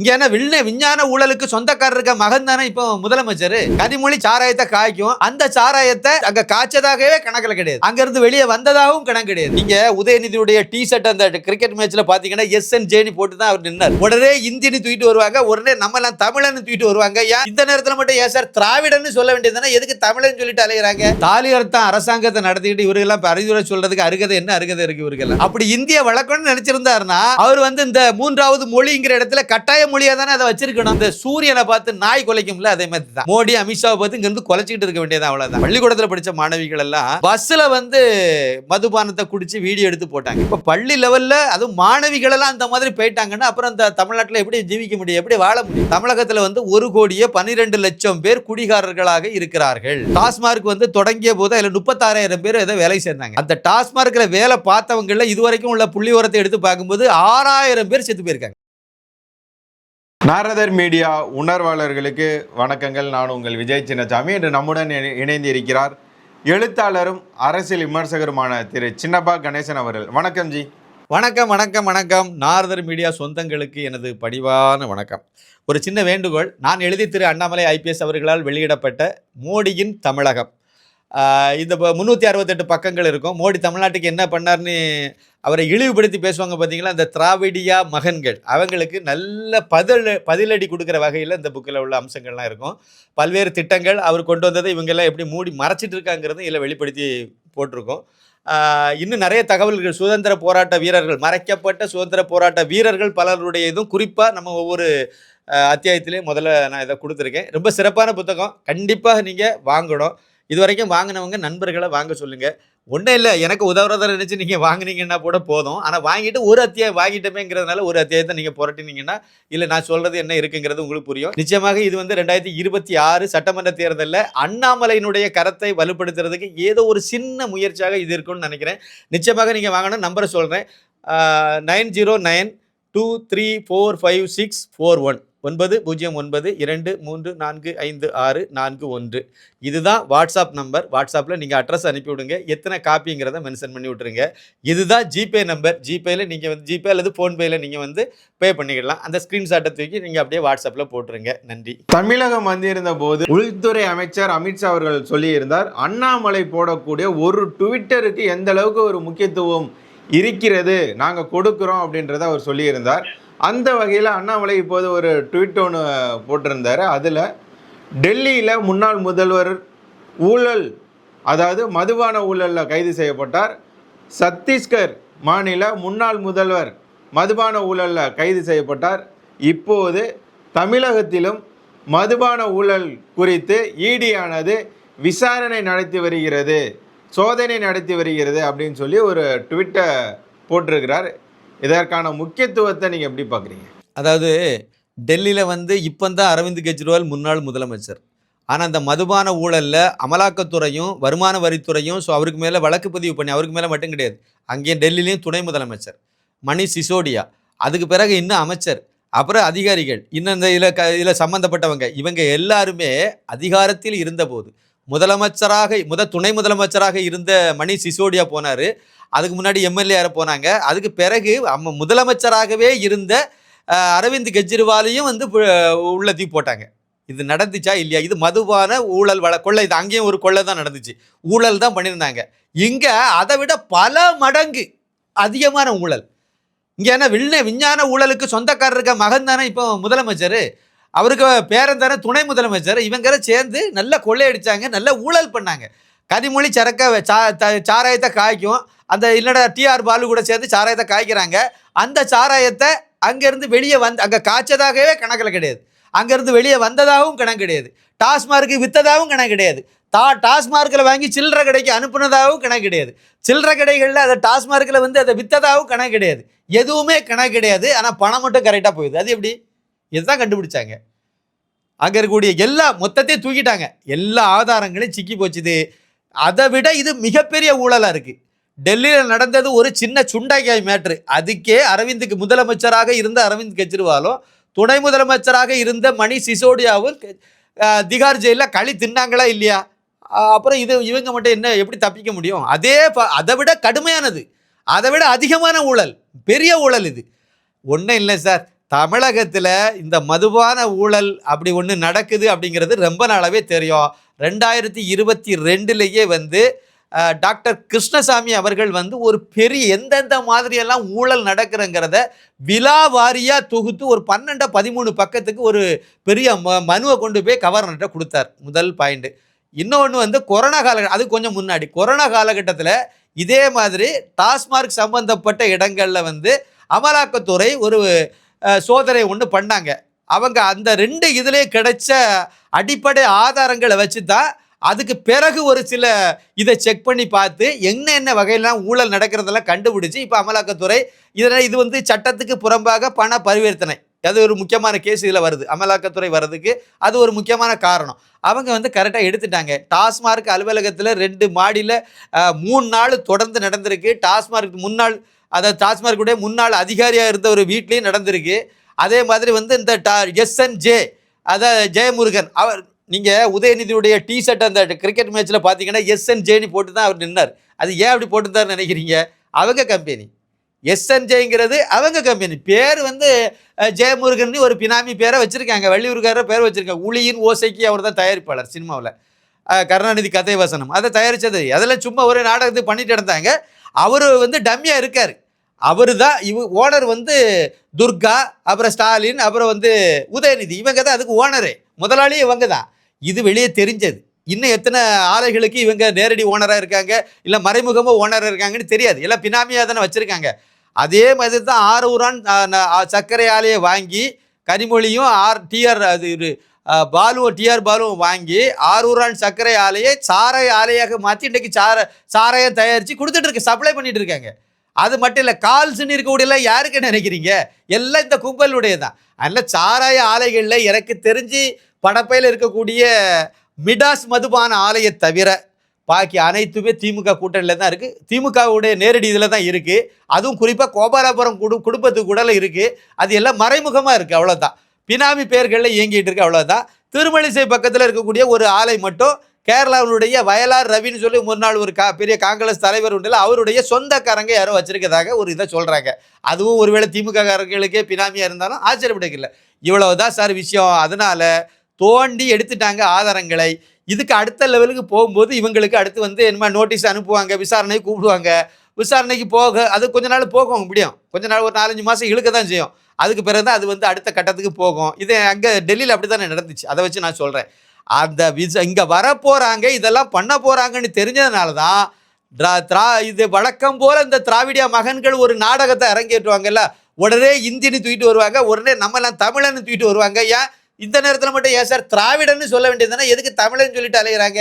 இங்க என்ன வில்ல விஞ்ஞான ஊழலுக்கு சொந்தக்காரர் இருக்க மகன் தானே இப்போ முதலமைச்சர்? கனிமொழி சாராயத்தை காய்க்கும். அந்த சாராயத்தை அங்க காய்ச்சதாகவே கணக்குல கிடையாது. அங்க இருந்து வெளியே வந்ததாகவும் கணக்கு கிடையாது. நீங்க உதயநிதியுடைய டி ஷர்ட் அந்த கிரிக்கெட் மேட்ச்ல பாத்தீங்கன்னா எஸ் என் ஜேனி போட்டு தான் அவர் நின்னார். உடனே இந்தியன்னு தூக்கிட்டு வருவாங்க. உடனே நம்ம எல்லாம் தமிழன்னு தூக்கிட்டு வருவாங்க. ஏன்? இந்த நேரத்துல மட்டும் ஏன் சார்? திராவிடன்னு சொல்ல வேண்டியதுன்னா எதுக்கு தமிழன் சொல்லிட்டு அலையிறாங்க? தாலியர்த்தான் அரசாங்கத்தை நடத்திக்கிட்டு இவர்களெல்லாம் இப்ப அறிவுரை சொல்றதுக்கு அருகதை என்ன அருகதை இருக்கு இவர்கள் அப்படி இந்திய வழக்கம்னு நினைச்சிருந்தாருன்னா அவர் வந்து இந்த மூன்றாவது மொழிங்கிற இடத்துல கட்டாய மொழியாக தானே அதை வச்சிருக்கணும். அந்த சூரியனை பார்த்து நாய் குலைக்கும்ல அதே மாதிரி தான் மோடி அமித்ஷாவை பார்த்து இங்கிருந்து குலைச்சிக்கிட்டு இருக்க வேண்டியது அவ்வளோதான் பள்ளிக்கூடத்துல படிச்ச மாணவிகள் எல்லாம் பஸ்ல வந்து மதுபானத்தை குடிச்சு வீடியோ எடுத்து போட்டாங்க. இப்ப பள்ளி லெவல்ல அதுவும் மாணவிகள் எல்லாம் அந்த மாதிரி போயிட்டாங்கன்னா அப்புறம் அந்த தமிழ்நாட்டுல எப்படி ஜீவிக்க முடியும் எப்படி வாழ முடியும்? தமிழகத்துல வந்து ஒரு கோடியே பன்னிரெண்டு லட்சம் பேர் குடிகாரர்களாக இருக்கிறார்கள். டாஸ்மார்க் வந்து தொடங்கிய போது அதுல முப்பத்தாறாயிரம் பேர் ஏதோ வேலை சேர்ந்தாங்க. அந்த டாஸ்மார்க்கில் வேலை பார்த்தவங்கல இதுவரைக்கும் உள்ள புள்ளி உரத்தை எடுத்து பார்க்கும்போது ஆறாயிரம் பேர் செத்து போயிருக்காங்க. நாரதர் மீடியா உணர்வாளர்களுக்கு வணக்கங்கள். நான் உங்கள் விஜய் சின்னசாமி. இன்று நம்முடன் இணை- இணைந்து இருக்கிறார் எழுத்தாளரும் அரசியல் விமர்சகருமான திரு சின்னப்பா கணேசன் அவர்கள். வணக்கம் ஜி. வணக்கம் வணக்கம் வணக்கம். நாரதர் மீடியா சொந்தங்களுக்கு எனது பணிவான வணக்கம். ஒரு சின்ன வேண்டுகோள். நான் எழுதி திரு அண்ணாமலை ஐபிஎஸ் அவர்களால் வெளியிடப்பட்ட மோடியின் தமிழகம். இந்த முந்நூற்றி அறுபத்தெட்டு பக்கங்கள் இருக்கும். மோடி தமிழ்நாட்டுக்கு என்ன பண்ணார்னு அவரை இழிவுபடுத்தி பேசுவாங்க பார்த்தீங்களா அந்த திராவிடியா மகன்கள். அவங்களுக்கு நல்ல பதில் பதிலடி கொடுக்குற வகையில் இந்த புக்கில் உள்ள அம்சங்கள்லாம் இருக்கும். பல்வேறு திட்டங்கள் அவர் கொண்டு வந்ததை இவங்கெல்லாம் எப்படி மூடி மறைச்சிட்டு இருக்காங்கிறதும் இதில் வெளிப்படுத்தி போட்டிருக்கோம். இன்னும் நிறைய தகவல்கள். சுதந்திர போராட்ட வீரர்கள். மறைக்கப்பட்ட சுதந்திர போராட்ட வீரர்கள் பலருடைய இதுவும் குறிப்பாக நம்ம ஒவ்வொரு அத்தியாயத்திலையும் முதல்ல நான் இதை கொடுத்துருக்கேன். ரொம்ப சிறப்பான புத்தகம். கண்டிப்பாக நீங்கள் வாங்கணும். இது வரைக்கும் வாங்கினவங்க நண்பர்களை வாங்க சொல்லுங்கள் ஒன்றும் இல்லை எனக்கு உதவுறதை நினச்சி நீங்கள் வாங்குனீங்கன்னா கூட போதும். ஆனால் வாங்கிட்டு ஒரு அத்தியாயம் வாங்கிட்டமேங்கிறதுனால ஒரு அத்தியாயத்தை நீங்கள் புரட்டினீங்கன்னா இல்லை நான் சொல்கிறது என்ன இருக்குங்கிறது உங்களுக்கு புரியும். நிச்சயமாக இது வந்து ரெண்டாயிரத்தி இருபத்தி ஆறு சட்டமன்ற தேர்தலில் அண்ணாமலையினுடைய கரத்தை வலுப்படுத்துறதுக்கு ஏதோ ஒரு சின்ன முயற்சியாக இது இருக்கும்னு நினைக்கிறேன். நிச்சயமாக நீங்கள் வாங்கணும் நம்பரை சொல்கிறேன் nine zero nine two three four five six four one. ஒன்பது பூஜ்ஜியம் ஒன்பது இரண்டு மூன்று நான்கு ஐந்து ஆறு நான்கு ஒன்று. இதுதான் வாட்ஸ்அப் நம்பர். வாட்ஸ்அப்பில் நீங்கள் அட்ரஸ் அனுப்பிவிடுங்க. எத்தனை காப்பிங்கிறத மென்ஷன் பண்ணி விட்ருங்க இதுதான் ஜிபே நம்பர். ஜிபேயில் நீங்கள் வந்து ஜிபே அல்லது ஃபோன்பேயில் நீங்கள் வந்து பே பண்ணிக்கிடலாம். அந்த ஸ்க்ரீன்ஷாட்டை தூக்கி நீங்கள் அப்படியே வாட்ஸ்அப்பில் போட்டுருங்க. நன்றி. தமிழகம் வந்திருந்த போது உள்துறை அமைச்சர் அமித்ஷா அவர்கள் சொல்லியிருந்தார் அண்ணாமலை போடக்கூடிய ஒரு ட்விட்டருக்கு எந்த அளவுக்கு ஒரு முக்கியத்துவம் இருக்கிறது? நாங்கள் கொடுக்குறோம் அப்படின்றத அவர் சொல்லியிருந்தார். அந்த வகையில் அண்ணாமலை இப்போது ஒரு ட்வீட் ஒன்று போட்டிருந்தார். அதில் டெல்லியில் முன்னாள் முதல்வர் ஊழல் அதாவது மதுபான ஊழலில் கைது செய்யப்பட்டார். சத்தீஸ்கர் மாநில முன்னாள் முதல்வர் மதுபான ஊழலில் கைது செய்யப்பட்டார். இப்போது தமிழகத்திலும் மதுபான ஊழல் குறித்து ஈடியானது விசாரணை நடத்தி வருகிறது சோதனை நடத்தி வருகிறது அப்படின்னு சொல்லி ஒரு ட்விட்டை போட்டிருக்கிறார். இதற்கான முக்கியத்துவத்தை நீங்கள் எப்படி பார்க்குறீங்க? அதாவது டெல்லியில் வந்து இப்போ தான் அரவிந்த் கெஜ்ரிவால் முன்னாள் முதலமைச்சர். ஆனால் அந்த மதுபான ஊழலில் அமலாக்கத்துறையும் வருமான வரித்துறையும் ஸோ அவருக்கு மேலே வழக்கு பதிவு பண்ணி அவருக்கு மேலே மட்டும் கிடையாது. அங்கேயும் டெல்லிலையும் துணை முதலமைச்சர். மணி சிசோடியா. அதுக்கு பிறகு இன்னும் அமைச்சர். அப்புறம் அதிகாரிகள். இன்னும் இந்த இதில் க இதில் சம்மந்தப்பட்டவங்க இவங்க எல்லாருமே அதிகாரத்தில் இருந்தபோது முதலமைச்சராக முத துணை முதலமைச்சராக இருந்த மணி சிசோடியா போனார். அதுக்கு முன்னாடி எம்எல்ஏ போனாங்க. அதுக்கு பிறகு அம்ம முதலமைச்சராகவே இருந்த அரவிந்த் கெஜ்ரிவாலையும் வந்து உள்ள தீ போட்டாங்க. இது நடந்துச்சா இல்லையா? இது மதுவான ஊழல் வள கொள்ளை இது அங்கேயும் ஒரு கொள்ளை தான் நடந்துச்சு. ஊழல் தான் பண்ணியிருந்தாங்க. இங்கே அதை விட பல மடங்கு அதிகமான ஊழல். இங்கே என்ன விண்ண விஞ்ஞான ஊழலுக்கு சொந்தக்காரர் இருக்க மகன் தானே இப்போ முதலமைச்சர்? அவருக்கு பேரன் தானே துணை முதலமைச்சர்? இவங்க சேர்ந்து நல்லா கொள்ளையடிச்சாங்க நல்ல ஊழல் பண்ணாங்க. கனிமொழி சரக்க சா த- சாராயத்தை காய்க்கும். அந்த இல்லைடா டிஆர் பாலு கூட சேர்ந்து சாராயத்தை காய்க்கிறாங்க. அந்த சாராயத்தை அங்கேருந்து வெளியே வந்து அங்கே காய்ச்சதாகவே கணக்கில் கிடையாது. அங்கேருந்து வெளியே வந்ததாகவும் கணக்கு கிடையாது. டாஸ்மார்க்கு விற்றதாகவும் கணக்கு கிடையாது. டா டாஸ்மார்க்கில் வாங்கி சில்லற கடைக்கு அனுப்புனதாகவும் கணக்கு கிடையாது. சில்லற கடைகளில் அதை டாஸ்மார்க்கில் வந்து அதை விற்றதாகவும் கணக்கு கிடையாது. எதுவுமே கணக்கு கிடையாது. ஆனால் பணம் மட்டும் கரெக்டாக போயிடுது. அது எப்படி? இதுதான் கண்டுபிடிச்சாங்க. அங்கே இருக்கக்கூடிய எல்லா மொத்தத்தையும் தூக்கிட்டாங்க. எல்லா ஆதாரங்களையும் சிக்கி போச்சுது. அதை விட இது மிகப்பெரிய ஊழலாக இருக்குது டெல்லியில் நடந்தது ஒரு சின்ன சுண்டைக்காய் மேட்ரு. அதுக்கே அரவிந்துக்கு முதலமைச்சராக இருந்த அரவிந்த் கெஜ்ரிவாலும் துணை முதலமைச்சராக இருந்த மணி சிசோடியாவும் திகார் ஜெயிலில் களி தின்னாங்களா இல்லையா? அப்புறம் இது இவங்க மட்டும் என்ன எப்படி தப்பிக்க முடியும்? அதே ப அதை விட கடுமையானது. அதை விட அதிகமான ஊழல். பெரிய ஊழல் இது. ஒன்றும் இல்லை சார். தமிழகத்தில் இந்த மதுபான ஊழல் அப்படி ஒன்று நடக்குது அப்படிங்கிறது ரொம்ப நாளாவே தெரியும். ரெண்டாயிரத்தி இருபத்தி ரெண்டுலேயே வந்து டாக்டர் கிருஷ்ணசாமி அவர்கள் வந்து ஒரு பெரிய எந்தெந்த மாதிரியெல்லாம் ஊழல் நடக்கிறங்கிறத விலாவாரியாக தொகுத்து ஒரு பன்னெண்டு பதிமூணு பக்கத்துக்கு ஒரு பெரிய ம மனுவை கொண்டு போய் கவர்னர்கிட்ட கொடுத்தார். முதல் பாயிண்ட்டு இன்னொன்று வந்து கொரோனா கால அது கொஞ்சம் முன்னாடி. கொரோனா காலகட்டத்தில் இதே மாதிரி டாஸ்மார்க் சம்பந்தப்பட்ட இடங்களில் வந்து அமலாக்கத்துறை ஒரு சோதனை ஒன்று பண்ணாங்க. அவங்க அந்த ரெண்டு இதிலே கிடைச்ச அடிப்படை ஆதாரங்களை வச்சு தான் அதுக்கு பிறகு ஒரு சில இதை செக் பண்ணி பார்த்து என்ன என்ன வகையெல்லாம் ஊழல் நடக்கிறதெல்லாம் கண்டுபிடிச்சு இப்போ அமலாக்கத்துறை இதனால் இது வந்து சட்டத்துக்கு புறம்பாக பண பரிவர்த்தனை. அது ஒரு முக்கியமான கேஸ் இதில் வருது. அமலாக்கத்துறை வர்றதுக்கு அது ஒரு முக்கியமான காரணம். அவங்க வந்து கரெக்டாக எடுத்துட்டாங்க. டாஸ்மார்க் அலுவலகத்தில் ரெண்டு மாடியில் மூணு நாள் தொடர்ந்து நடந்திருக்கு. டாஸ்மார்க் முன்னாள் அதாவது டாஸ்மார்க்குடைய முன்னாள் அதிகாரியாக இருந்த ஒரு வீட்லேயும் நடந்திருக்கு. அதே மாதிரி வந்து இந்த டா எஸ்என்ஜே அதாவது ஜெயமுருகன் அவர் நீங்கள் உதயநிதியுடைய டி ஷர்ட் அந்த கிரிக்கெட் மேட்ச்சில் பார்த்தீங்கன்னா எஸ்என்ஜேன்னு போட்டு தான் அவர் நின்னார். அது ஏன் அப்படி போட்டுருந்தாருன்னு நினைக்கிறீங்க? அவங்க கம்பெனி எஸ்என்ஜேங்கிறது அவங்க கம்பெனி பேர் வந்து ஜெயமுருகன் ஒரு பினாமி பேரை வச்சுருக்காங்க. வள்ளியூர்கார பேர் வச்சுருக்காங்க. உளியின் ஓசைக்கு அவர் தான் தயாரிப்பாளர் சினிமாவில். கருணாநிதி கதை வசனம். அதை தயாரித்தது அதெல்லாம் சும்மா ஒரு நாடகத்தை பண்ணிட்டு இருந்தாங்க அவர் வந்து டம்மியாக இருக்கார். அவர் தான் இவ ஓனர் வந்து துர்கா அப்புறம் ஸ்டாலின் அப்புறம் வந்து உதயநிதி. இவங்க தான் அதுக்கு ஓனரு. முதலாளி இவங்க தான் இது வெளியே தெரிஞ்சது. இன்னும் எத்தனை ஆலைகளுக்கு இவங்க நேரடி ஓனராக இருக்காங்க? இல்லை மறைமுகமாக ஓனராக இருக்காங்கன்னு தெரியாது. எல்லாம் பினாமியாக தானே வச்சுருக்காங்க. அதே மாதிரி தான் ஆரூரான் சர்க்கரை ஆலையை வாங்கி கனிமொழியும் ஆர் டிஆர் அது இது பாலுவும் டிஆர் பாலுவும் வாங்கி ஆரூரான் சர்க்கரை ஆலையை சாராய ஆலையாக மாற்றி இன்றைக்கி சார சாராயம் தயாரித்து கொடுத்துட்ருக்கு சப்ளை பண்ணிகிட்டு இருக்காங்க. அது மட்டும் இல்லை கால்ஸ்ன்னு இருக்கக்கூடியலாம் யாருக்கு நினைக்கிறீங்க? எல்லாம் இந்த கும்பலுடைய தான் அதனால் சாராய ஆலைகளில் எனக்கு தெரிஞ்சு படப்பையில் இருக்கக்கூடிய மிடாஸ் மதுபான ஆலையை தவிர பாக்கி அனைத்துமே திமுக கூட்டணியில் தான் இருக்குது திமுகவுடைய நேரடி இதில் தான் இருக்குது அதுவும் குறிப்பாக கோபாலபுரம் குடு குடும்பத்துக்கு கூட இருக்குது அது எல்லாம் மறைமுகமாக இருக்குது அவ்வளோதான் பினாமி பெயர்களில் இயங்கிட்டு இருக்கு. அவ்வளோதான் திருமலிசை பக்கத்தில் இருக்கக்கூடிய ஒரு ஆலை மட்டும் கேரளாவுடைய வயலார் ரவின்னு சொல்லி முன்னாள் ஒரு கா பெரிய காங்கிரஸ் தலைவர் உண்டுல அவருடைய சொந்தக்காரங்க யாரோ வச்சிருக்கதாக ஒரு இதை சொல்கிறாங்க அதுவும் ஒருவேளை திமுக காரங்களுக்கே பினாமியாக இருந்தாலும் ஆச்சரியப்படுக்கல இவ்வளவுதான் சார் விஷயம். அதனால் தோண்டி எடுத்துட்டாங்க ஆதாரங்களை. இதுக்கு அடுத்த லெவலுக்கு போகும்போது இவங்களுக்கு அடுத்து வந்து என்னமா நோட்டீஸ் அனுப்புவாங்க விசாரணை கூப்பிடுவாங்க. விசாரணைக்கு போக அது கொஞ்ச நாள் போகும் முடியும். கொஞ்ச நாள் ஒரு நாலஞ்சு மாதம் இழுக்க தான் செய்யும். அதுக்கு பிறகு தான் அது வந்து அடுத்த கட்டத்துக்கு போகும். இது அங்கே டெல்லியில் அப்படி தானே நடந்துச்சு. அதை வச்சு நான் சொல்கிறேன் அந்த விச இங்கே வரப்போகிறாங்க இதெல்லாம் பண்ண போகிறாங்கன்னு தெரிஞ்சதுனால தான் திரா திரா இது வழக்கம் போல் இந்த திராவிடியா மகன்கள் ஒரு நாடகத்தை அரங்கேற்றுவாங்கல்ல. உடனே இந்தின்னு தூக்கிட்டு வருவாங்க. உடனே நம்மலாம் தமிழன்னு தூக்கிட்டு வருவாங்க. ஏன்? இந்த நேரத்தில் மட்டும் ஏன் சார் திராவிடன்னு சொல்ல வேண்டியதுன்னா எதுக்கு தமிழன் சொல்லிட்டு அலைகிறாங்க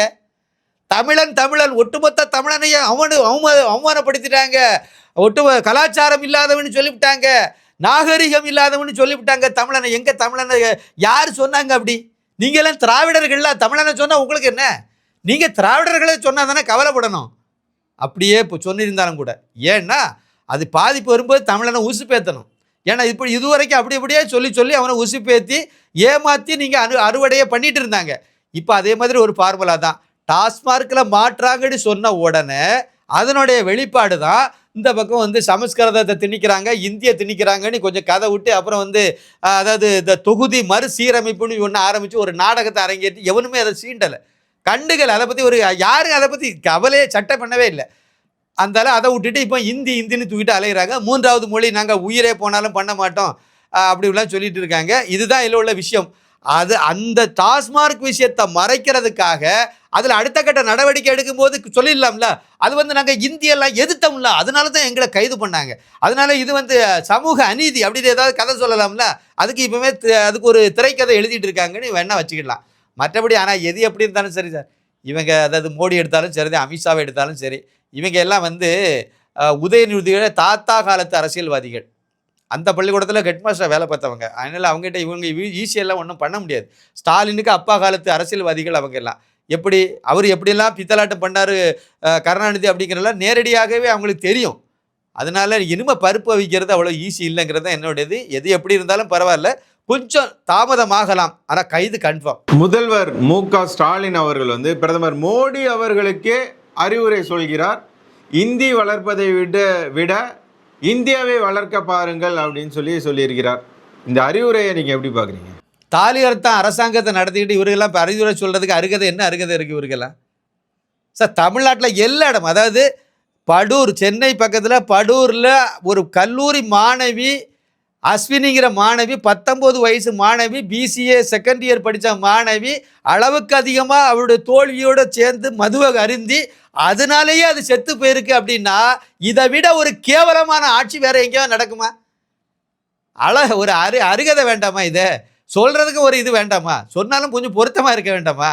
தமிழன் தமிழன் ஒட்டுமொத்த தமிழனையே அவனு அவம அவமானப்படுத்திட்டாங்க. ஒட்டு கலாச்சாரம் இல்லாதவன்னு சொல்லிவிட்டாங்க. நாகரிகம் இல்லாதவன்னு சொல்லிவிட்டாங்க தமிழனை. எங்கே தமிழனை? யார் சொன்னாங்க அப்படி? நீங்களாம் திராவிடர்கள்ல? தமிழனை சொன்னால் உங்களுக்கு என்ன? நீங்கள் திராவிடர்களை சொன்னால் தானே கவலைப்படணும். அப்படியே இப்போ சொல்லியிருந்தாலும் கூட. ஏன்னா அது பாதிப்பு வரும்போது தமிழனை உசுப்பேத்தணும் ஏன்னா இப்போ இதுவரைக்கும் அப்படி அப்படியே சொல்லி சொல்லி அவனை உசுப்பேற்றி ஏமாற்றி நீங்கள் அனு அறுவடையை பண்ணிட்டு இருந்தாங்க. இப்போ அதே மாதிரி ஒரு ஃபார்முலா தான். டாஸ்மார்க்கில் மாற்றாங்கன்னு சொன்ன உடனே அதனுடைய வெளிப்பாடு தான் இந்த பக்கம் வந்து சமஸ்கிருதத்தை திணிக்கிறாங்க இந்திய திணிக்கிறாங்கன்னு கொஞ்சம் கதை விட்டு அப்புறம் வந்து அதாவது இந்த தொகுதி மறுசீரமைப்புன்னு ஒன்று ஆரம்பித்து ஒரு நாடகத்தை அரங்கேற்றி எவனுமே அதை சீண்டலை. கண்டுகள் அதை பற்றி ஒரு யாரும் அதை பற்றி கவலையே சட்டை பண்ணவே இல்லை. அந்தால அதை விட்டுட்டு இப்போ இந்தி இந்தின்னு தூக்கிட்டு அலையிறாங்க. மூன்றாவது மொழி நாங்கள் உயிரே போனாலும் பண்ண மாட்டோம். அப்படிலாம் சொல்லிட்டு இருக்காங்க. இதுதான் இதில் உள்ள விஷயம். அது அந்த டாஸ்மார்க் விஷயத்தை மறைக்கிறதுக்காக அதில் அடுத்த கட்ட நடவடிக்கை எடுக்கும்போது சொல்லிடலாம்ல. அது வந்து நாங்கள் இந்தியெல்லாம் எதிர்த்தோம்ல. அதனால தான் எங்களை கைது பண்ணாங்க. அதனால இது வந்து சமூக அநீதி அப்படின்னு ஏதாவது கதை சொல்லலாம்ல. அதுக்கு இப்போவே அதுக்கு ஒரு திரைக்கதை எழுதிட்டு இருக்காங்கன்னு வேணா வச்சுக்கலாம் மற்றபடி ஆனால் எது எப்படி இருந்தாலும் சரி சார். இவங்க அதாவது மோடி எடுத்தாலும் சரி அமித்ஷாவை எடுத்தாலும் சரி இவங்க எல்லாம் வந்து உதயநிதியோட தாத்தா காலத்து அரசியல்வாதிகள். அந்த பள்ளிக்கூடத்தில் ஹெட்மாஸ்டர் வேலை பார்த்தவங்க. அதனால் அவங்ககிட்ட இவங்க ஈஸியெல்லாம் ஒன்றும் பண்ண முடியாது. ஸ்டாலினுக்கு அப்பா காலத்து அரசியல்வாதிகள் அவங்க எல்லாம். எப்படி அவர் எப்படிலாம் பித்தலாட்டம் பண்ணார் கருணாநிதி அப்படிங்கிறதெல்லாம் நேரடியாகவே அவங்களுக்கு தெரியும். அதனால் இனிமே பருப்பு வைக்கிறது அவ்வளோ ஈஸி இல்லைங்கிறது தான் என்னுடையது எது எப்படி இருந்தாலும் பரவாயில்ல. கொஞ்சம் தாமதமாகலாம். ஆனால் கைது கன்ஃபார்ம் முதல்வர் மு க ஸ்டாலின் அவர்கள் வந்து பிரதமர் மோடி அவர்களுக்கே அறிவுரை சொல்கிறார் இந்தி வளர்ப்பதை விட விட இந்தியாவை வளர்க்க பாருங்கள் அப்படின்னு சொல்லி சொல்லியிருக்கிறார். இந்த அறிவுரையை நீங்கள் எப்படி பார்க்குறீங்க? தாலி தான் அரசாங்கத்தை நடத்திக்கிட்டு இவர்களெல்லாம் இப்போ அறிவுரை சொல்கிறதுக்கு அருகதை என்ன அருகதை இருக்குது இவருக்கெல்லாம்? சார் தமிழ்நாட்டில் எல்லா இடம் அதாவது படூர் சென்னை பக்கத்தில் படூரில் ஒரு கல்லூரி மாணவி அஸ்வினிங்கிற மாணவி பத்தொம்போது வயசு மாணவி பிசிஏ செகண்ட் இயர் படித்த மாணவி அளவுக்கு அதிகமாக அவருடைய தோல்வியோடு சேர்ந்து மதுவை அருந்தி அதனாலேயே அது செத்து போயிருக்கு அப்படின்னா இதை விட ஒரு கேவலமான ஆட்சி வேறு எங்கேயாவது நடக்குமா? அழ ஒரு அரு அருகதை வேண்டாமா இதை? சொல்கிறதுக்கு ஒரு இது வேண்டாமா? சொன்னாலும் கொஞ்சம் பொருத்தமாக இருக்க வேண்டாமா?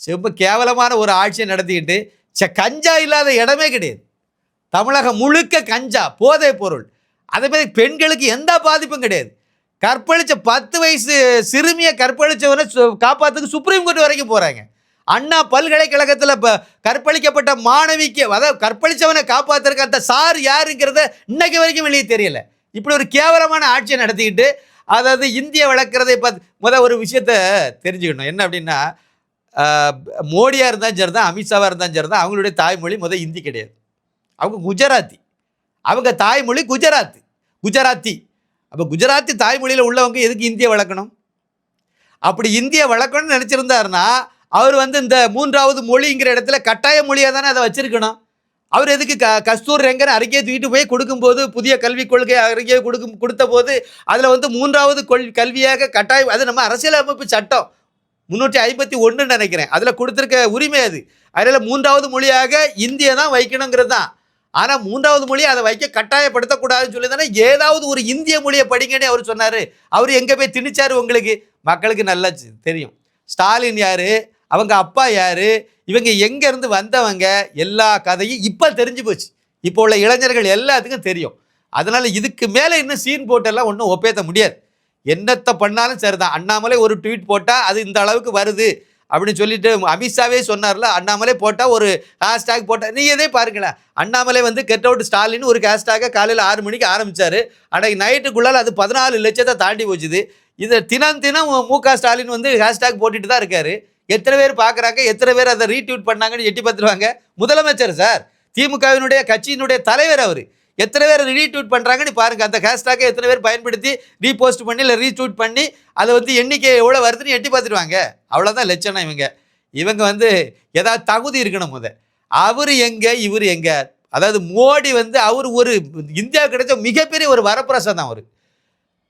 ரொம்ப கேவலமான ஒரு ஆட்சியை நடத்திக்கிட்டு ச கஞ்சா இல்லாத இடமே கிடையாது. தமிழகம் முழுக்க கஞ்சா போதை பொருள். அதே மாதிரி பெண்களுக்கு எந்த பாதிப்பும் கிடையாது. கற்பழிச்ச பத்து வயசு சிறுமியை கற்பழிச்சவனை சு- காப்பாத்துக்கு சுப்ரீம் கோர்ட் வரைக்கும் போகிறாங்க அண்ணா பல்கலைக்கழகத்தில் இப்போ கற்பழிக்கப்பட்ட மாணவிக்கு அதாவது கற்பழிச்சவனை காப்பாற்றுறக்கு அந்த சார் யாருங்கிறத இன்னைக்கு வரைக்கும் வெளியே தெரியல. இப்படி ஒரு கேவலமான ஆட்சியை நடத்திக்கிட்டு அதாவது இந்திய வளர்க்குறதை பார்த்து முத ஒரு விஷயத்த தெரிஞ்சுக்கணும். என்ன அப்படின்னா மோடியாக இருந்தாலும் சரி தான் அமித்ஷாவாக இருந்தாலும் சரி தான் அவங்களுடைய தாய்மொழி முத ஹிந்தி கிடையாது. அவங்க குஜராத்தி. அவங்க தாய்மொழி குஜராத் குஜராத்தி. அப்போ குஜராத்தி தாய்மொழியில் உள்ளவங்க எதுக்கு இந்திய வளர்க்கணும்? அப்படி இந்திய வளர்க்கணும்னு நினச்சிருந்தாருன்னா அவர் வந்து இந்த மூன்றாவது மொழிங்கிற இடத்துல கட்டாய மொழியாக தானே அதை வச்சிருக்கணும். அவர் எதுக்கு க கஸ்தூர் ரெங்கன் அறிக்கையை தூக்கிட்டு போய் கொடுக்கும்போது புதிய கல்விக் கொள்கை அறிக்கையை கொடுக்கும் கொடுத்த போது அதில் வந்து மூன்றாவது கொள் கல்வியாக கட்டாயம் அது நம்ம அரசியலமைப்பு சட்டம். முந்நூற்றி ஐம்பத்தி ஒன்றுன்னு நினைக்கிறேன். அதில் கொடுத்துருக்க உரிமை அது. அதில் மூன்றாவது மொழியாக இந்தியை தான் வைக்கணுங்கிறது தான். ஆனால் மூன்றாவது மொழியை அதை வைக்க கட்டாயப்படுத்தக்கூடாதுன்னு சொல்லி தானே ஏதாவது ஒரு இந்திய மொழியை படிங்கன்னு அவர் சொன்னார். அவர் எங்கே போய் திணிச்சார் உங்களுக்கு? மக்களுக்கு நல்லா தெரியும். ஸ்டாலின் யார்? அவங்க அப்பா யார்? இவங்க எங்கேருந்து வந்தவங்க? எல்லா கதையும் இப்போ தெரிஞ்சு போச்சு. இப்போ உள்ள இளைஞர்கள் எல்லாத்துக்கும் தெரியும். அதனால் இதுக்கு மேலே இன்னும் சீன் போட்டெல்லாம் ஒன்றும் ஒப்பேத்த முடியாது. என்னத்தை பண்ணாலும் சரிதான். அண்ணாமலை ஒரு ட்வீட் போட்டால் அது இந்த அளவுக்கு வருது. அப்படின்னு சொல்லிட்டு அமித்ஷாவே சொன்னார்ல அண்ணாமலை போட்டால் ஒரு ஹேஷ்டேக் போட்டால் நீ எதே பாருங்களேன்? அண்ணாமலை வந்து கெட் அவுட் ஸ்டாலின் ஒரு ஹேஷ்டேக்கை காலையில் ஆறு மணிக்கு ஆரம்பித்தார் அன்றைக்கு நைட்டுக்குள்ளால் அது பதினாலு லட்சத்தை தாண்டி போச்சுது. இதை தினம் தினம் மு க ஸ்டாலின் வந்து ஹேஷ்டேக் போட்டுட்டு தான் இருக்காரு. எத்தனை பேர் பார்க்குறாங்க எத்தனை பேர் அதை ரீட்வீட் பண்ணாங்கன்னு எட்டி பார்த்துருவாங்க. முதலமைச்சர் சார் திமுகவினுடைய கட்சியினுடைய தலைவர் அவர். எத்தனை பேர் ரீட்வீட் பண்ணுறாங்கன்னு பாருங்கள் அந்த ஹேஷ்டாகை எத்தனை பேர் பயன்படுத்தி ரீபோஸ்ட் பண்ணி இல்லை ரீட்வீட் பண்ணி அதை வந்து எண்ணிக்கை எவ்வளோ வருதுன்னு எட்டி பார்த்துருவாங்க அவ்வளோதான் லட்சணம் இவங்க. இவங்க வந்து ஏதாவது தகுதி இருக்கணும் முத. அவர் எங்கே இவர் எங்கே? அதாவது மோடி வந்து அவர் ஒரு இந்தியா கிடைச்ச மிகப்பெரிய ஒரு வரப்பிரசாதம் அவர்.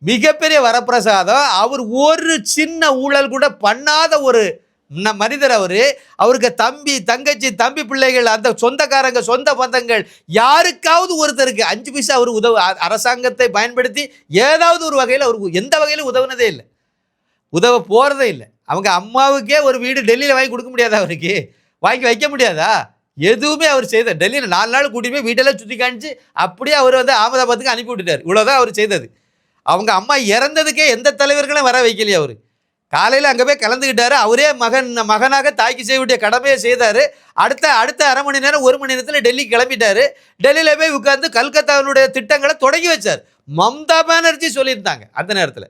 மிகப்பெரிய வரப்பிரசாதம். அவர் ஒரு சின்ன ஊழல் கூட பண்ணாத ஒரு மனிதர் அவர் அவருக்கு தம்பி தங்கச்சி தம்பி பிள்ளைகள் அந்த சொந்தக்காரங்க சொந்த பந்தங்கள் யாருக்காவது ஒருத்தருக்கு அஞ்சு பைசா அவர் உதவு அரசாங்கத்தை பயன்படுத்தி ஏதாவது ஒரு வகையில் அவருக்கு எந்த வகையிலும் உதவுனதே இல்லை. உதவ போகிறதே இல்லை. அவங்க அம்மாவுக்கே ஒரு வீடு டெல்லியில் வாங்கி கொடுக்க முடியாதா அவருக்கு? வாங்கி வைக்க முடியாதா? எதுவுமே அவர் செய்த டெல்லியில் நாலு நாள் கூட்டிட்டு போய் வீட்டெல்லாம் சுற்றி காணிச்சு அப்படியே அவர் வந்து அகமதாபாத்துக்கு அனுப்பி விட்டுட்டார். இவ்வளோதான் அவர் செய்தது. அவங்க அம்மா இறந்ததுக்கே எந்த தலைவர்களும் வர வைக்கலையே அவர். காலையில் அங்கே போய் கலந்துக்கிட்டாரு. அவரே மகன் மகனாக தாய்க்கு செய்ய வேண்டிய கடமையை செய்தார். அடுத்த அடுத்த அரை மணி நேரம் ஒரு மணி நேரத்தில் டெல்லி கிளம்பிட்டாரு. டெல்லியில் போய் உட்கார்ந்து கல்கத்தாவினுடைய திட்டங்களை தொடங்கி வச்சார். மம்தா பானர்ஜி சொல்லியிருந்தாங்க அந்த நேரத்தில்.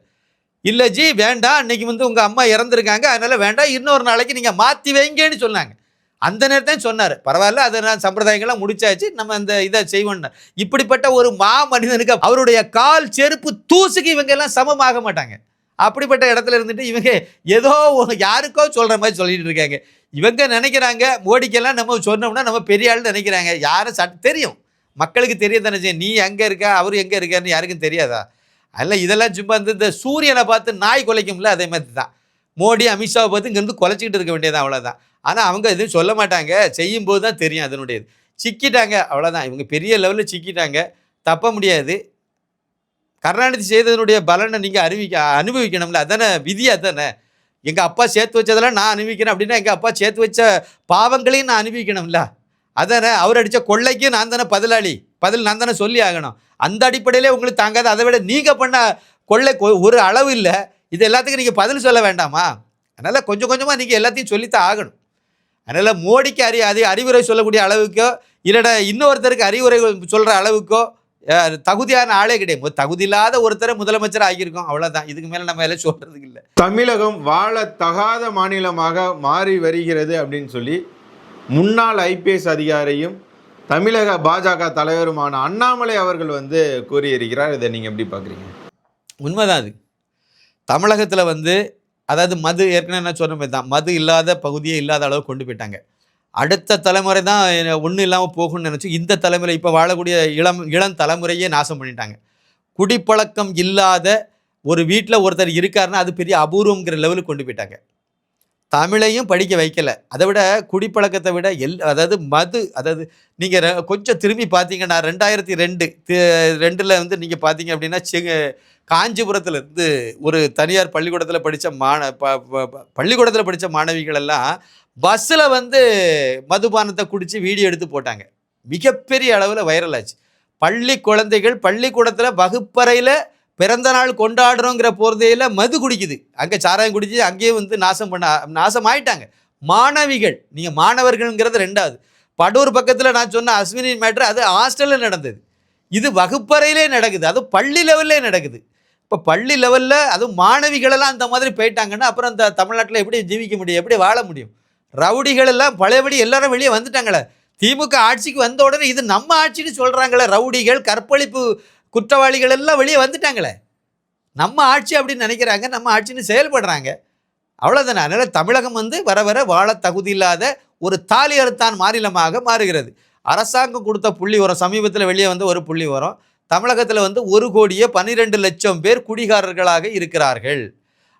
இல்லை ஜி வேண்டாம். அன்னைக்கு வந்து உங்கள் அம்மா இறந்துருக்காங்க. அதனால் வேண்டாம். இன்னொரு நாளைக்கு நீங்கள் மாற்றி வைங்கன்னு சொன்னாங்க. அந்த நேரத்தையும் சொன்னார். பரவாயில்ல. அதை நான் சம்பிரதாயங்கள்லாம் முடிச்சாச்சு. நம்ம அந்த இதை செய்வோம்னா. இப்படிப்பட்ட ஒரு மா மனிதனுக்கு அவருடைய கால் செருப்பு தூசுக்கு இவங்க எல்லாம் சமமாக மாட்டாங்க. அப்படிப்பட்ட இடத்துல இருந்துட்டு இவங்க ஏதோ யாருக்கோ சொல்கிற மாதிரி சொல்லிட்டு இருக்காங்க. இவங்க நினைக்கிறாங்க மோடிக்கெல்லாம் நம்ம சொன்னோம்னா நம்ம பெரிய ஆள் நினைக்கிறாங்க. யாரும் சட் தெரியும். மக்களுக்கு தெரிய தானே செய்யும். நீ எங்கே இருக்க அவர் எங்கே இருக்காருன்னு யாருக்கும் தெரியாதா? அதில் இதெல்லாம் சும்மா வந்து இந்த சூரியனை பார்த்து நாய் குலைக்கும்ல அதே மாதிரி தான் மோடி அமித்ஷாவை பார்த்து இங்கேருந்து குலைச்சிக்கிட்டு இருக்க வேண்டியது அவ்வளோதான் ஆனால் அவங்க எதுவும் சொல்ல மாட்டாங்க. செய்யும்போது தான் தெரியும் அதனுடையது. சிக்கிட்டாங்க அவ்வளோதான் இவங்க பெரிய லெவலில் சிக்கிட்டாங்க. தப்ப முடியாது. கருணாநிதி செய்ததனுடைய பலனை நீங்கள் அறிவிக்க அனுபவிக்கணும்ல. அதானே விதி அதானே. எங்கள் அப்பா சேர்த்து வச்சதெல்லாம் நான் அனுபவிக்கிறேன் அப்படின்னா எங்கள் அப்பா சேர்த்து வச்ச பாவங்களையும் நான் அனுபவிக்கணும்ல. அதானே அவர் அடித்த கொள்ளைக்கும் நான் தானே பதிலாளி. பதில் நான் தானே சொல்லி ஆகணும். அந்த அடிப்படையிலே உங்களுக்கு தாங்காது. அதை விட நீங்கள் பண்ண கொள்ளை கொ- ஒரு அளவு இல்லை. இது எல்லாத்துக்கும் நீங்கள் பதில் சொல்ல வேண்டாமா? அதனால் கொஞ்சம் கொஞ்சமாக நீங்கள் எல்லாத்தையும் சொல்லித்தான் ஆகணும். அதனால் மோடிக்கு அறி அறிவுரை சொல்லக்கூடிய அளவுக்கோ இல்லைடா இன்னொருத்தருக்கு அறிவுரை சொல்கிற அளவுக்கோ தகுதியான ஆளே கிடையாது. தகுதி இல்லாத ஒருத்தரை முதலமைச்சர் ஆகியிருக்கோம் அவ்வளோதான் இதுக்கு மேலே நம்ம எல்லாம் சொல்கிறதுக்கு இல்லை. தமிழகம் வாழ தகாத மாநிலமாக மாறி வருகிறது அப்படின்னு சொல்லி முன்னாள் ஐபிஎஸ் அதிகாரியும் தமிழக பாஜக தலைவருமான அண்ணாமலை அவர்கள் வந்து கூறியிருக்கிறார். இதை நீங்கள் எப்படி பார்க்குறீங்க? உண்மைதான் அது. தமிழகத்தில் வந்து அதாவது மது ஏற்கனவே நான் சொன்ன மாதிரி தான் மது இல்லாத பகுதியே இல்லாத அளவு கொண்டு போயிட்டாங்க. அடுத்த தலைமுறை தான் ஒன்றும் இல்லாமல் போகும்னு நினச்சி இந்த தலைமுறை இப்போ வாழக்கூடிய இளம் இளம் தலைமுறையே நாசம் பண்ணிட்டாங்க. குடிப்பழக்கம் இல்லாத ஒரு வீட்டில் ஒருத்தர் இருக்காருன்னா அது பெரிய அபூர்வங்கிற லெவலுக்கு கொண்டு போயிட்டாங்க. தமிழையும் படிக்க வைக்கல. அதை விட குடிப்பழக்கத்தை விட எல் அதாவது மது அதாவது நீங்கள் கொஞ்சம் திரும்பி பார்த்தீங்கன்னா ரெண்டாயிரத்தி ரெண்டு ரெண்டில் வந்து நீங்கள் பார்த்தீங்க அப்படின்னா செங்க காஞ்சிபுரத்துல இருந்து ஒரு தனியார் பள்ளிக்கூடத்தில் படித்த மாண ப ப- பள்ளிக்கூடத்தில் படித்த மாணவிகள் எல்லாம் பஸ்ஸில் வந்து மதுபானத்தை குடித்து வீடியோ எடுத்து போட்டாங்க. மிகப்பெரிய அளவில் வைரல் ஆச்சு. பள்ளி குழந்தைகள் பள்ளிக்கூடத்தில் வகுப்பறையில் பிறந்த நாள் கொண்டாடுறோங்கிற போகிறதையில் மது குடிக்குது. அங்கே சாராயம் குடிச்சு அங்கேயே வந்து நாசம் பண்ண நாசம் ஆயிட்டாங்க மாணவிகள் நீங்கள் மாணவர்கள்ங்கிறது ரெண்டாவது. படூர் பக்கத்தில் நான் சொன்ன அஸ்வினி மேட்ரு அது ஹாஸ்டலில் நடந்தது. இது வகுப்பறையிலே நடக்குது. அதுவும் பள்ளி லெவல்லே நடக்குது. இப்போ பள்ளி லெவலில் அதுவும் மாணவிகளெல்லாம் அந்த மாதிரி போயிட்டாங்கன்னா அப்புறம் இந்த தமிழ்நாட்டில் எப்படி ஜீவிக்க முடியும்? எப்படி வாழ முடியும்? ரவுடிகள் எல்லாம் பழையபடி எல்லாரும் வெளியே வந்துட்டாங்களே. திமுக ஆட்சிக்கு வந்த உடனே இது நம்ம ஆட்சின்னு சொல்கிறாங்களே ரவுடிகள் கற்பழிப்பு குற்றவாளிகள் எல்லாம் வெளியே வந்துட்டாங்களே. நம்ம ஆட்சி அப்படின்னு நினைக்கிறாங்க நம்ம ஆட்சின்னு செயல்படுறாங்க. அவ்வளோதானே அதனால் தமிழகம் வந்து வர வர வாழ தகுதி இல்லாத ஒரு தாலி அறுத்தான் மாநிலமாக மாறுகிறது. அரசாங்கம் கொடுத்த புள்ளி வரும் சமீபத்தில் வெளியே வந்து ஒரு புள்ளி வரும் தமிழகத்தில் வந்து ஒரு கோடியே பன்னிரெண்டு லட்சம் பேர் குடிகாரர்களாக இருக்கிறார்கள்.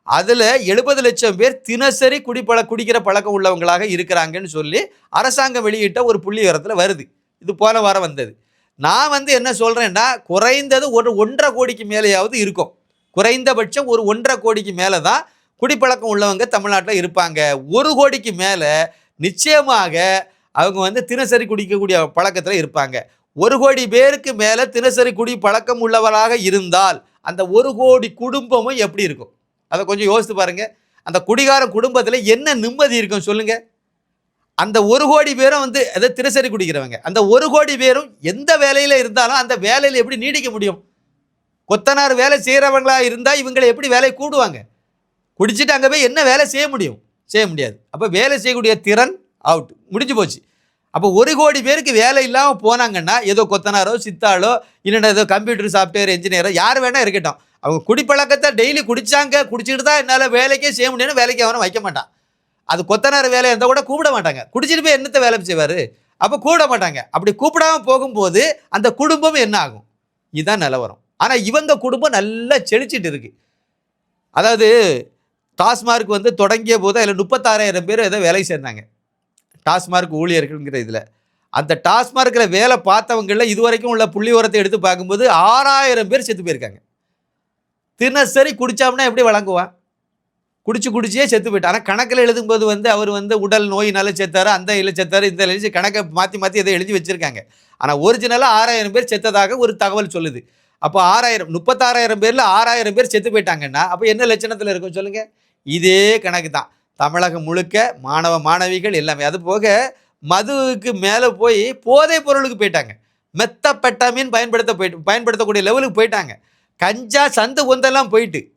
அதில் எழுபது லட்சம் பேர் தினசரி குடிப்பழ குடிக்கிற பழக்கம் உள்ளவங்களாக இருக்கிறாங்கன்னு சொல்லி அரசாங்கம் வெளியிட்ட ஒரு புள்ளி விவரத்தில் வருது. இது போன வாரம் வந்தது. நான் வந்து என்ன சொல்கிறேன்னா குறைந்தது ஒரு ஒன்றரை கோடிக்கு மேலேயாவது இருக்கும். குறைந்தபட்சம் ஒரு ஒன்றரை கோடிக்கு மேலே தான் குடிப்பழக்கம் உள்ளவங்க தமிழ்நாட்டில் இருப்பாங்க. ஒரு கோடிக்கு மேலே நிச்சயமாக அவங்க வந்து தினசரி குடிக்கக்கூடிய பழக்கத்தில் இருப்பாங்க. ஒரு கோடி பேருக்கு மேலே தினசரி குடி பழக்கம் உள்ளவராக இருந்தால் அந்த ஒரு கோடி குடும்பமும் எப்படி இருக்கும்? அதை கொஞ்சம் யோசித்து பாருங்கள் அந்த குடிகார குடும்பத்தில் என்ன நிம்மதி இருக்கும் சொல்லுங்கள் அந்த ஒரு கோடி பேரும் வந்து அதை தினசரி குடிக்கிறவங்க. அந்த ஒரு கோடி பேரும் எந்த வேலையில் இருந்தாலும் அந்த வேலையில் எப்படி நீடிக்க முடியும்? கொத்தனார் வேலை செய்கிறவங்களா இருந்தால் இவங்களை எப்படி வேலை கூடுவாங்க? குடிச்சிட்டு அங்கே போய் என்ன வேலை செய்ய முடியும்? செய்ய முடியாது. அப்போ வேலை செய்யக்கூடிய திறன் அவுட் முடிஞ்சு போச்சு. அப்போ ஒரு கோடி பேருக்கு வேலை இல்லாமல் போனாங்கன்னா ஏதோ கொத்தனாரோ சித்தாளோ இல்லைன்னா ஏதோ கம்ப்யூட்டர் சாஃப்ட்வேர் இன்ஜினியரோ யார் வேணால் இருக்கட்டும். அவங்க குடிப்பழக்கத்தை டெய்லி குடித்தாங்க குடிச்சிட்டு தான் என்னால் வேலைக்கே செய்ய முடியும்னு வேலைக்கு அவனை வைக்க மாட்டான். அது கொத்தனார் வேலை இருந்தால் கூட கூப்பிட மாட்டாங்க. குடிச்சிட்டு போய் என்னத்தை வேலை செய்வார்? அப்போ கூப்பிட மாட்டாங்க. அப்படி கூப்பிடாம போகும்போது அந்த குடும்பம் என்ன ஆகும்? இதுதான் நிலவரம். ஆனால் இவங்க குடும்பம் நல்லா செழிச்சிட்டு இருக்கு. அதாவது டாஸ்மார்க் வந்து தொடங்கிய போது அதில் முப்பத்தாறாயிரம் பேர் ஏதோ வேலை சேர்ந்தாங்க. டாஸ்மார்க் ஊழியர்கள்ங்கிற இதில். அந்த டாஸ்மார்க்கில் வேலை பார்த்தவங்களில் இதுவரைக்கும் உள்ள புள்ளி உரத்தை எடுத்து பார்க்கும்போது ஆறாயிரம் பேர் செத்து போயிருக்காங்க. தினசரி குடித்தோம்னா எப்படி வழங்குவான் குடிச்சு குடிச்சே செத்து போயிட்டு. ஆனால் கணக்கில் எழுதும்போது வந்து அவர் வந்து உடல் நோயினால செத்தார் அந்த இல்லை செத்தார் இந்த எழுதி கணக்கை மாற்றி மாற்றி இதை எழுதி வச்சுருக்காங்க. ஆனால் ஒரிஜினலாக ஆறாயிரம் பேர் செத்ததாக ஒரு தகவல் சொல்லுது. அப்போ ஆறாயிரம் முப்பத்தாறாயிரம் பேரில் ஆறாயிரம் பேர் செத்து போயிட்டாங்கன்னா அப்போ என்ன லட்சணத்தில் இருக்கும் சொல்லுங்கள் இதே கணக்கு தான். தமிழகம் முழுக்க மாணவ மாணவிகள் எல்லாமே. அது போக மதுவுக்கு மேலே போய் போதைப் பொருளுக்கு போயிட்டாங்க. மெத்தப்பெட்டாமின் பயன்படுத்த போயிட்டு பயன்படுத்தக்கூடிய லெவலுக்கு போயிட்டாங்க. கஞ்சா சந்து உந்தெல்லாம் போயிட்டு.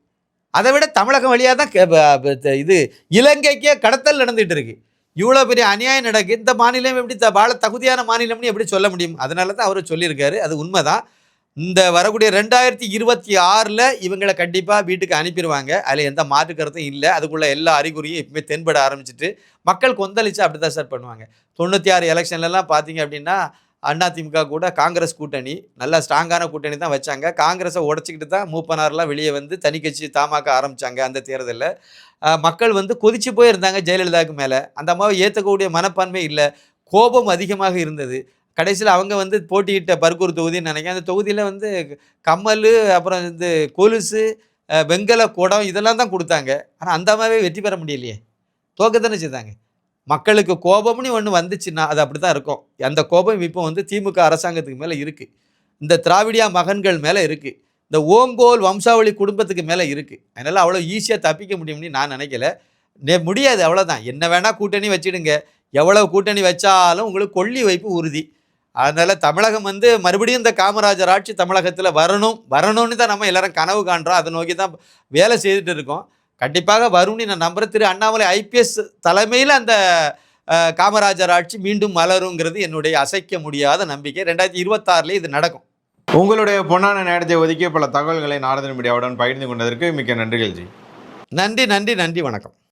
அதை விட தமிழகம் வழியாக தான் இது இலங்கைக்கே கடத்தல் நடந்துகிட்டு இருக்கு. இவ்வளோ பெரிய அநியாயம் நடக்கு. இந்த மாநிலம் எப்படி த- வாழ தகுதியான மாநிலம்னு எப்படி சொல்ல முடியும்? அதனால தான் அவர் சொல்லியிருக்காரு. அது உண்மைதான். இந்த வரக்கூடிய ரெண்டாயிரத்தி இருபத்தி ஆறில் இவங்களை கண்டிப்பாக வீட்டுக்கு அனுப்பிடுவாங்க. அதில் எந்த மாற்று கருத்தும் இல்லை. அதுக்குள்ள எல்லா அறிகுறியும் எப்பவுமே தென்பட ஆரம்பிச்சிட்டு மக்கள் கொந்தளிச்சு அப்படி தான் சார் பண்ணுவாங்க. தொண்ணூற்றி ஆறு எலெக்ஷன்லலாம் பார்த்தீங்க அப்படின்னா அதிமுக கூட காங்கிரஸ் கூட்டணி. நல்லா ஸ்ட்ராங்கான கூட்டணி தான் வச்சாங்க. காங்கிரஸை உடச்சிக்கிட்டு தான் மூப்பனார்லாம் வெளியே வந்து தனி கட்சி தாமாக்க ஆரம்பிச்சாங்க அந்த தேர்தலில். மக்கள் வந்து கொதிச்சு போயிருந்தாங்க ஜெயலலிதாவுக்கு மேலே. அந்த அம்மாவை ஏற்றக்கூடிய மனப்பான்மை இல்லை. கோபம் அதிகமாக இருந்தது. கடைசியில் அவங்க வந்து போட்டியிட்ட பர்கூர் தொகுதின்னு நினைக்கிறேன். அந்த தொகுதியில் வந்து கம்மல் அப்புறம் இந்த கொலுசு வெங்கல குடம் இதெல்லாம் தான் கொடுத்தாங்க. ஆனால் அந்த அம்மாவே வெற்றி பெற முடியலையே. தோக்கத்தானே செய்தாங்க? மக்களுக்கு கோபம்னு ஒன்று வந்துச்சுன்னா அது அப்படி தான் இருக்கும். அந்த கோபம் இப்போ வந்து திமுக அரசாங்கத்துக்கு மேலே இருக்குது இந்த திராவிடியா மகன்கள் மேலே இருக்குது இந்த ஓங்கோல் வம்சாவளி குடும்பத்துக்கு மேலே இருக்குது அதனால் அவ்வளோ ஈஸியாக தப்பிக்க முடியும்னு நான் நினைக்கல. நே முடியாது அவ்வளோதான் என்ன வேணால் கூட்டணி வச்சிடுங்க. எவ்வளோ கூட்டணி வச்சாலும் உங்களுக்கு கொள்ளி வைப்பு உறுதி. அதனால் தமிழகம் வந்து மறுபடியும் இந்த காமராஜர் ஆட்சி தமிழகத்தில் வரணும். வரணும்னு தான் நம்ம எல்லோரும் கனவு காண்றோம். அதை நோக்கி தான் வேலை செய்துட்டு இருக்கோம். கண்டிப்பாக வரும்னு நான் நம்புகிறேன் திரு அண்ணாமலை ஐபிஎஸ் தலைமையில் அந்த காமராஜர் ஆட்சி மீண்டும் மலருங்கிறது என்னுடைய அசைக்க முடியாத நம்பிக்கை. ரெண்டாயிரத்தி இருபத்தாறுலேயே இது நடக்கும். உங்களுடைய பொன்னான நேரத்தை ஒதுக்கி பல தகவல்களை நாரதன் மீடியாவுடன் பகிர்ந்து கொண்டதற்கு மிக்க நன்றிகள் ஜி. நன்றி நன்றி நன்றி வணக்கம்.